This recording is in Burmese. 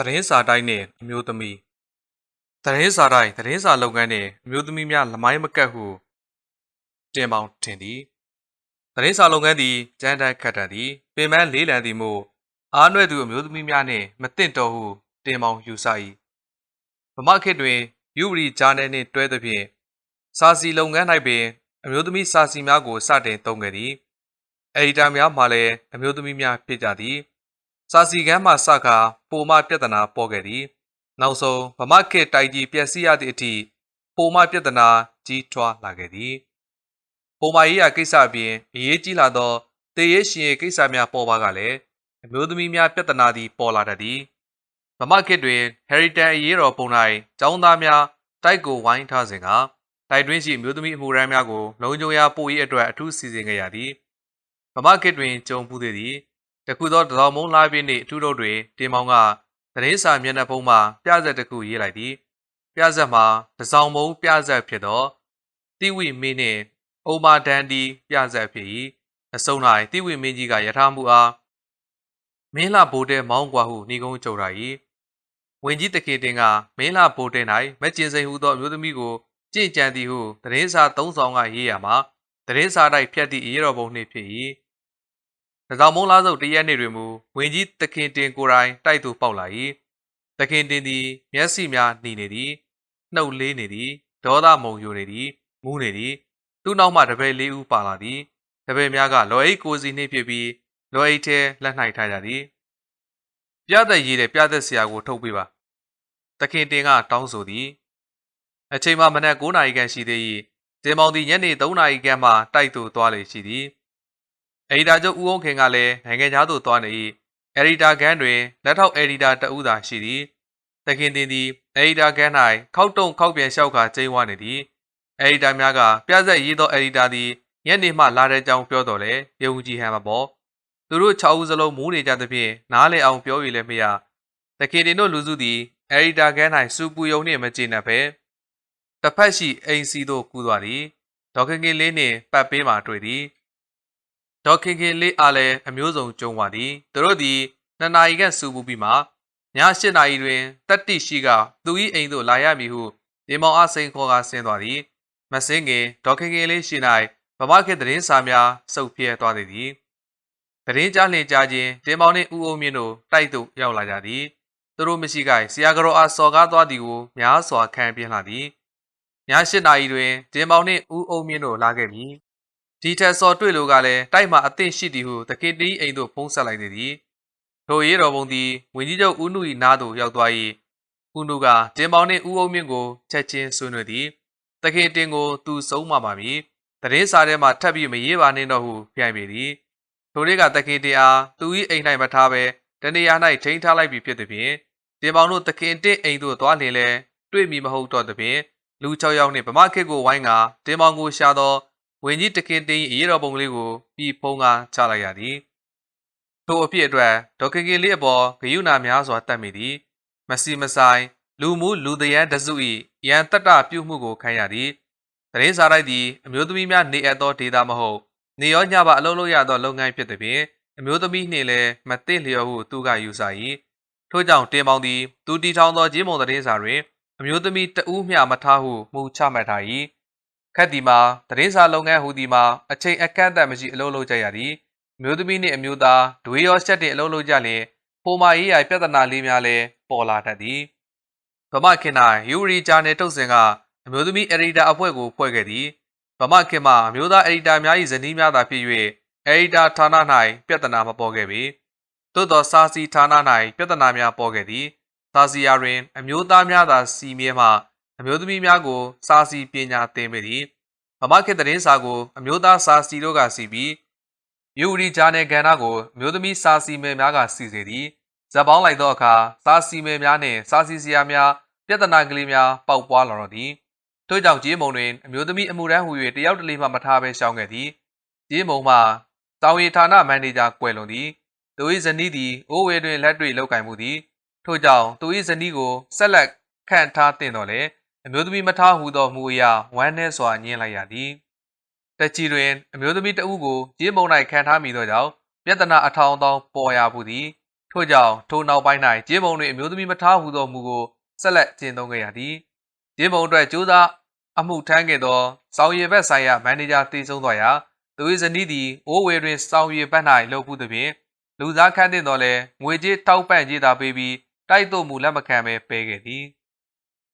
သတင်းစာတိုင်းနှင့်အမျိုးသမီးသတင်းစာတိုင်းသတင်းစာလုပ်ငန်းနှင့်အမျိုးသမီးများလမိုင်းမကတ်ဟုတင်ပေါင်းထင်သည်သတင်းစာလုပ်ငန်းသည်ကြမ်းတမ်းခတ်တန်သည်ပင်ပန်းလေးလံသည်မို့အားနွဲ့သူအမျိုးသမီးများနှင့်မသင့်တော်ဟုတင်ပေါင်းယူဆ၏ဗမာခေတ်တွင်ယူရီဂျာနယ်နှင့်တွဲသဖြင့်စာစီလုပ်ငန်း၌ပင်အမျိုးသမီးစာစီများကိုစတင်သုံးခဲ့သည်အက်ဒီတာများမှလည်းအမျိုးသမီးများဖြစ်ကြသည် စာစီကမ်းမှစကားပိုမပြဿနာပေါ်ခဲ့သည်နောက်ဆုံးဗမာခေတ်တိုက်ကြီးပျက်စီးရသည့်အထိပိုမပြဿနာကြီးထွားလာခဲ့သည်ပိုမရေးရကိစ္စအပြင်အရေးကြီးလာသောတေရေးရှင်ရဲ့ကိစ္စများပေါ်ပါကလည်းအမျိုးသမီးများပြဿနာသည်ပေါ်လာတတ်သည်ဗမာခေတ်တွင်ဟယ်ရီတန်အရေးတော်ပုံ၌ចောင်းသားများတိုက်ကိုဝိုင်းထားစဉ်ကတိုက်တွင်းရှိအမျိုးသမီးအမှုရမ်းများကိုလုံခြုံရာပို့ရေးအတွက်အထူးစီစဉ်ခဲ့ရသည်ဗမာခေတ်တွင်ကြုံပူးသေးသည် တခုသောတတော်မုံလာပြင်းနှင့်အထူးတို့တွင်တင်မောင်ကသတင်းစာမျက်နှာဖုံးမှပြဇက်တစ်ခုရေးလိုက်သည်ပြဇက်မှာတစောင်းမုံပြဇက်ဖြစ်သောတိဝိမင်းနှင့်အိုမာဒန်ဒီပြဇက်ဖြစ်၏အစုံ၌တိဝိမင်းကြီးကယထာမှုအားမင်းလာဘိုးတဲမောင်းကွာဟုနှီးကုန်းကြုံရ၏ဝင်ကြီးတကေတင်ကမင်းလာဘိုးတဲ၌မက်ကျင်စိန်ဟုသောအမျိုးသမီးကိုကြင့်ကြံသည်ဟုသတင်းစာသုံးဆောင်ကရေးရမှာသတင်းစာတိုက်ဖြတ်သည့်အရေးတော်ပုံနှင့်ဖြစ်၏တကော င်မုံလားစုပ်တရက်နေ့တွင်မူဝင်ကြီးတခင်တင်ကိုယ်တိုင်တိုက်သူပေါက်လာ၏တခင်တင်သည်မျက်စိများနှီနေသည်နှုတ်လေးနေသည်ဒေါသမုံယိုနေသည်မူးနေသည်သူ့နောက်မှတပည့်လေးဦးပါလာသည်တပည့်များကလော်အိတ်ကိုစီနှင့်ဖြစ်ပြီးလော်အိတ်ထဲလက်နှိုက်ထားကြသည်ပြသက်ရည်တဲ့ပြသက်ဆရာကိုထုတ်ပေးပါတခင်တင်ကတောင်းဆိုသည်အချိန်မှမနက်9နာရီခန့်ရှိသေး၏တင်မောင်သည်ညနေ3နာရီခန့်မှတိုက်သူသွားလေရှိသည် အက်ဒီတာချုပ်ဦးအောင်ခင်ကလည်းနိုင်ငံသားသို့သွားနေ၏အက်ဒီတာခန်းတွင်လက်ထောက်အက်ဒီတာတဦးသာရှိသည်တခင်တင်သည်အက်ဒီတာခန်း၌ခောက်တုံခောက်ပြန်လျှောက်ခါကျင်းဝနေသည်အက်ဒီတာများကပြဆက်ရေးသောအက်ဒီတာသည်ညနေမှလာတဲ့ကြောင်းပြောတော်လဲယုံကြည်ဟန်မပေါ်သူတို့6ဦးစလုံးမူးနေကြသဖြင့်နားလည်အောင်ပြော၍လည်းမရတခင်တင်တို့လူစုသည်အက်ဒီတာခန်း၌စူပူယုံနှင့်မကျေနပ်ပဲတစ်ဖက်ရှိအိမ်စီသို့ကူးသွားသည်ဒေါခင်ခင်လေးနှင့်ပတ်ပေးမှတွေ့သည် ဒေါခင်ခင်လေးအားလည်းအမျိုးစုံကြုံပါသည်သူတို့သည်နှစ်နာရီခန့်စူပူပြီးမှည၈နာရီတွင်တက်တိရှိကသူ၏အိမ်သို့လာရမည်ဟုဒီမောင်အားစိန်ခေါ်ကဆင်းသွားသည်မစင်းခင်ဒေါခင်ခင်လေးရှိ၌ဗမာခေတ်သတင်းစာများစုပ်ပြဲသွားသည်သတင်းကြားလင်ကြားခြင်းတင်မောင်နှင့်ဦးအုံမြင့်တို့တိုက်သို့ရောက်လာကြသည်သူတို့မရှိကြဆရာကတော်အားစော်ကားသွားသည်ကိုများစွာခံပြင်းလာသည်ည၈နာရီတွင်တင်မောင်နှင့်ဦးအုံမြင့်တို့လာခဲ့ပြီ ဒီထက်စော်တွေ့လို့ကလည်းတိုက်မှာအသင့်ရှိသည်ဟုတခင်တီးအိမ်သို့ဖုံးဆက်လိုက်သည်ထိုရေးတော်ပုံသည်ဝင်းကြီးချုပ်ဦးနု၏နားသို့ရောက်သွား၏ဦးနုကတင်မောင်နှင့်ဦးအုံမြင့်ကိုချက်ချင်းဆွေးနွေးသည်တခင်တင်ကိုသူဆုံးမပါမည်တရင်စာထဲမှာထပ်ပြီးမရေးပါနဲ့တော့ဟုပြိုင်ပေသည်ထိုလေးကတခင်တင်အားသူ၏အိမ်၌မထားဘဲတနေရာ၌ထိန်းထားလိုက်ပြီးဖြစ်သည်ဖြင့်တင်မောင်တို့တခင်တင့်အိမ်သို့သွားလင်လဲတွေ့မိမဟုတ်တော့သည်ဖြင့်လူ6ယောက်နှင့်ဗမာခေတ်ကိုဝိုင်းကတင်မောင်ကိုရှာသော ဝင်းကြီးတခင်တင်း၏အရေးတော်ပုံလေးကိုပြီးဖုံးကားချလိုက်ရသည်ထိုအဖြစ်အတွက်ဒေါခင်ခင်လေးအပေါ်ဂယုဏများစွာတတ်မိသည်မစီမဆိုင်လူမှုလူတရန်တစု၏ရန်တက်တာပြုမှုကိုခံရသည်သတင်းစာရိုက်သည်အမျိုးသမီးများနေအပ်သောဒေသမဟုတ်နေရောညပါအလုပ်လုပ်ရသောလုပ်ငန်းဖြစ်သည်ဖြင့်အမျိုးသမီးနှင့်လည်းမသိလျော်ဟုသူကယူဆ၏ထို့ကြောင့်တင်ပေါင်းသည်သူတီထောင်သောဂျင်းမုံသတင်းစာတွင်အမျိုးသမီးတဦးမျှမထားဟုမူချမှတ်ထား၏ ခက်ဒီမှာသတင်းစာလုပ်ငန်းဟူဒီမှာအချိန်အခက်အသက်မရှိအလုပ်လုပ်ကြရသည်မျိုးသမီးနှင့်အမျိုးသားဒွေရောချက်တင်အလုပ်လုပ်ကြလျင်ပိုမာရေးရိုင်ပြဿနာလေးများလည်းပေါ်လာတတ်သည်ဗမာခင်၌ယူရီဂျာနယ်ထုတ်စဉ်ကအမျိုးသမီးအက်ဒီတာအဖွဲ့ကိုဖွဲ့ခဲ့သည်ဗမာခင်မှာအမျိုးသားအက်ဒီတာများ၏ဇနီးများသာဖြစ်၍အက်ဒီတာဌာန၌ပြဿနာမပေါ်ခဲ့ပေသို့သောစာစီဌာန၌ပြဿနာများပေါ်ခဲ့သည်စာစီယာတွင် အမျိုးသားများသာစီမြဲမှ အမျိုးသမီးများကို စာစီပညာသင်ပေသည်ဗမာခေတ်သတင်းစာကိုအမျိုးသားစာစီတို့ကစီပြီးယူရီဂျာနယ်ကဏ္ဍကိုအမျိုးသမီးစာစီမယ်များကစီစေသည်ဇက်ပေါင်းလိုက်သောအခါစာစီမယ်များနှင့်စာစီဆရာများပြဿနာကလေးများပေါက်ပွားလာတော့သည်ထို့ကြောင့်ဂျေးမုံတွင်အမျိုးသမီးအမှုရန်ဟူ၍တယောက်တလေမှမထားဘဲရှောင်းခဲ့သည်ဂျေးမုံမှတောင်ရီဌာနမန်နေဂျာကွယ်လွန်သည်သူ၏ဇနီးသည်အိုးဝဲတွင်လက်တွေ့လောက်ကင်မှုသည်ထို့ကြောင့်သူ၏ဇနီးကိုဆက်လက်ခန့်ထားတင်တော်လဲ အမျိုးသမီးမထားဟူသောမူအရာဝမ်းနည်းစွာညှင်းလိုက်ရသည်တက်ချီတွင်အမျိုးသမီးတဦးကိုရေးမုံ၌ခံထားမိသောကြောင့်ပြဿနာအထောင်တောင်ပေါ်ရဘူးသည်ထို့ကြောင့်ထိုနောက်ပိုင်း၌ဂျင်းဘုံတွင်အမျိုးသမီးမထားဟူသောမူကိုဆက်လက်ကျင့်သုံးခဲ့ရသည်ဂျင်းဘုံအတွက်ကြိုးစားအမှုထမ်းခဲ့သောစောင်ရည်ဘက်ဆိုင်ရာမန်နေဂျာတည်ဆုံသွားရာသူ၏ဇနီးသည်အိုးဝေတွင်စောင်ရည်ဘက်၌လှုပ်ဖူးသဖြင့်လူစားခန့်တင်တော်လဲငွေကြေးတောက်ပန့်ကြေးသာပေးပြီးတိုက်သွုတ်မှုလက်မခံဘဲပေးခဲ့သည်